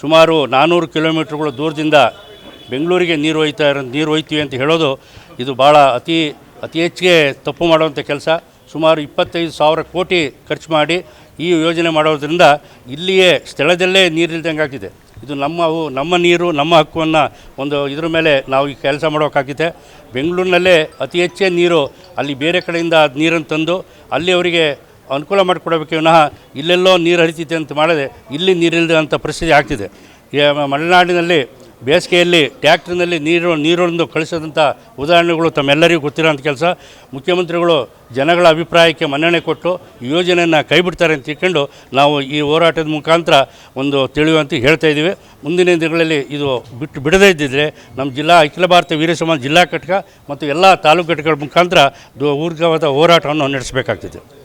ಸುಮಾರು ನಾನ್ನೂರು ಕಿಲೋಮೀಟ್ರ್ಗಳು ದೂರದಿಂದ ಬೆಂಗಳೂರಿಗೆ ನೀರು ಒಯ್ತಾ ಇರೋ ನೀರು ಒಯ್ತೀವಿ ಅಂತ ಹೇಳೋದು ಇದು ಭಾಳ ಅತಿ ಅತಿ ಹೆಚ್ಚಿಗೆ ತಪ್ಪು ಮಾಡುವಂಥ ಕೆಲಸ. ಸುಮಾರು ಇಪ್ಪತ್ತೈದು ಸಾವಿರ ಕೋಟಿ ಖರ್ಚು ಮಾಡಿ ಈ ಯೋಜನೆ ಮಾಡೋದ್ರಿಂದ ಇಲ್ಲಿಯೇ, ಸ್ಥಳದಲ್ಲೇ ನೀರಿಲ್ದಂಗೆ ಆಗ್ತಿದೆ. ಇದು ನಮ್ಮ ನಮ್ಮ ನೀರು, ನಮ್ಮ ಹಕ್ಕನ್ನು ಒಂದು ಇದ್ರ ಮೇಲೆ ನಾವು ಈ ಕೆಲಸ ಮಾಡೋಕ್ಕಾಗಿದೆ ಬೆಂಗಳೂರಿನಲ್ಲೇ ಅತಿ ಹೆಚ್ಚೇ ನೀರು ಅಲ್ಲಿ ಬೇರೆ ಕಡೆಯಿಂದ ನೀರನ್ನು ತಂದು ಅಲ್ಲಿ ಅವರಿಗೆ ಅನುಕೂಲ ಮಾಡಿಕೊಡಬೇಕು. ವಿನಃ ಇಲ್ಲೆಲ್ಲೋ ನೀರು ಹರಿತಿದೆ ಅಂತ ಮಾಡದೆ ಇಲ್ಲಿ ನೀರಿಲ್ಲದೆ ಅಂಥ ಪರಿಸ್ಥಿತಿ ಆಗ್ತಿದೆ. ಮಲೆನಾಡಿನಲ್ಲಿ ಬೇಸಿಗೆಯಲ್ಲಿ ಟ್ಯಾಕ್ಟ್ರಿನಲ್ಲಿ ನೀರು, ನೀರೊಂದು ಕಳಿಸಿದಂಥ ಉದಾಹರಣೆಗಳು ತಮ್ಮೆಲ್ಲರಿಗೂ ಗೊತ್ತಿರೋಂಥ ಕೆಲಸ. ಮುಖ್ಯಮಂತ್ರಿಗಳು ಜನಗಳ ಅಭಿಪ್ರಾಯಕ್ಕೆ ಮನ್ನಣೆ ಕೊಟ್ಟು ಯೋಜನೆಯನ್ನು ಕೈಬಿಡ್ತಾರೆ ಅಂತ ತಿಳ್ಕೊಂಡು ನಾವು ಈ ಹೋರಾಟದ ಮುಖಾಂತರ ಒಂದು ತಿಳಿಯುವಂತ ಹೇಳ್ತಾ ಇದ್ದೀವಿ. ಮುಂದಿನ ದಿನಗಳಲ್ಲಿ ಇದು ಬಿಟ್ಟು ಬಿಡದೇ ಇದ್ದಿದ್ರೆ ನಮ್ಮ ಜಿಲ್ಲಾ, ಅಖಿಲ ಭಾರತ ವೀರ ಸಮಾಜ ಜಿಲ್ಲಾ ಘಟಕ ಮತ್ತು ಎಲ್ಲ ತಾಲೂಕು ಘಟಕಗಳ ಮುಖಾಂತರ ದೂರ್ಘವಾದ ಹೋರಾಟವನ್ನು ನಡೆಸಬೇಕಾಗ್ತಿದೆ.